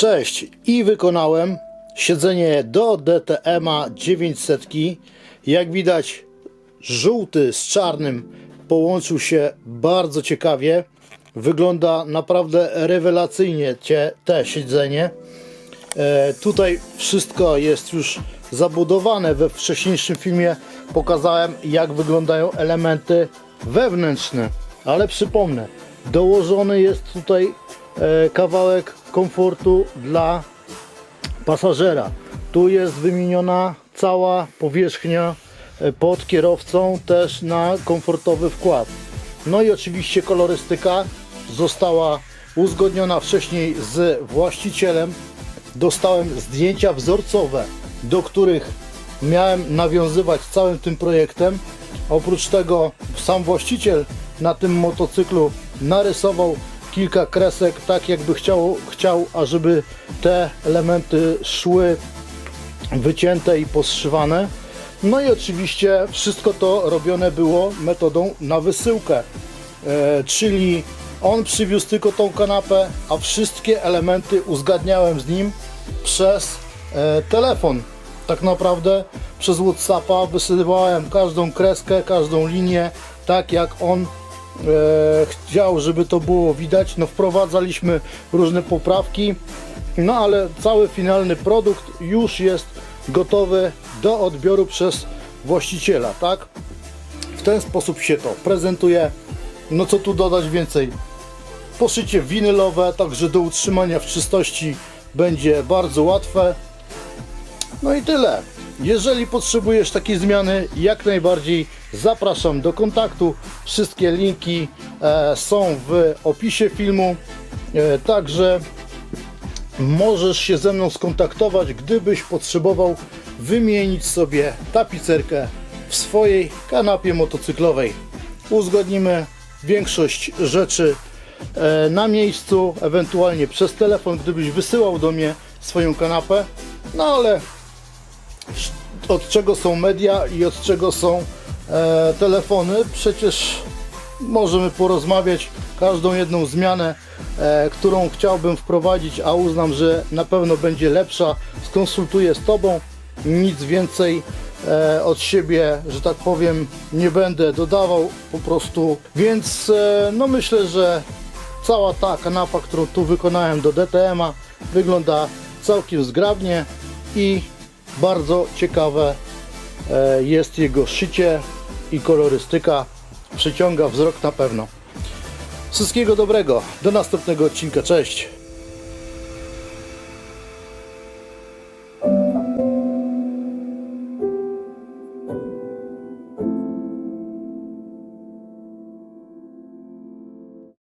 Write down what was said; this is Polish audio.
Cześć i wykonałem siedzenie do DTM-a 900. Jak widać żółty z czarnym połączył się bardzo ciekawie. Wygląda naprawdę rewelacyjnie te siedzenie. E, tutaj wszystko jest już zabudowane. We wcześniejszym filmie pokazałem, jak wyglądają elementy wewnętrzne, ale przypomnę, dołożony jest tutaj e, kawałek komfortu dla pasażera. Tu jest wymieniona cała powierzchnia e, pod kierowcą też na komfortowy wkład. No i oczywiście kolorystyka została uzgodniona wcześniej z właścicielem. Dostałem zdjęcia wzorcowe, do których miałem nawiązywać całym tym projektem. Oprócz tego sam właściciel na tym motocyklu narysował kilka kresek, tak jakby chciał, chciał ażeby te elementy szły wycięte i poszywane. No i oczywiście wszystko to robione było metodą na wysyłkę, e, czyli on przywiózł tylko tą kanapę, a wszystkie elementy uzgadniałem z nim przez e, telefon. Tak naprawdę przez Whatsappa wysyłałem każdą kreskę, każdą linię, tak jak on chciał, żeby to było widać. No wprowadzaliśmy różne poprawki, no ale cały finalny produkt już jest gotowy do odbioru przez właściciela, tak? W ten sposób się to prezentuje. No co tu dodać więcej? Poszycie winylowe, także do utrzymania w czystości będzie bardzo łatwe. No i tyle. Jeżeli potrzebujesz takiej zmiany, jak najbardziej zapraszam do kontaktu. Wszystkie linki e, są w opisie filmu. E, także możesz się ze mną skontaktować, gdybyś potrzebował wymienić sobie tapicerkę w swojej kanapie motocyklowej. Uzgodnimy większość rzeczy e, na miejscu, ewentualnie przez telefon, gdybyś wysyłał do mnie swoją kanapę. No ale od czego są media i od czego są e, telefony. Przecież możemy porozmawiać każdą jedną zmianę, e, którą chciałbym wprowadzić, a uznam, że na pewno będzie lepsza. Skonsultuję z Tobą. Nic więcej e, od siebie, że tak powiem, nie będę dodawał po prostu. Więc e, no myślę, że cała ta kanapa, którą tu wykonałem do DTM-a wygląda całkiem zgrabnie i bardzo ciekawe e, jest jego szycie i kolorystyka. Przyciąga wzrok na pewno. Wszystkiego dobrego. Do następnego odcinka. Cześć.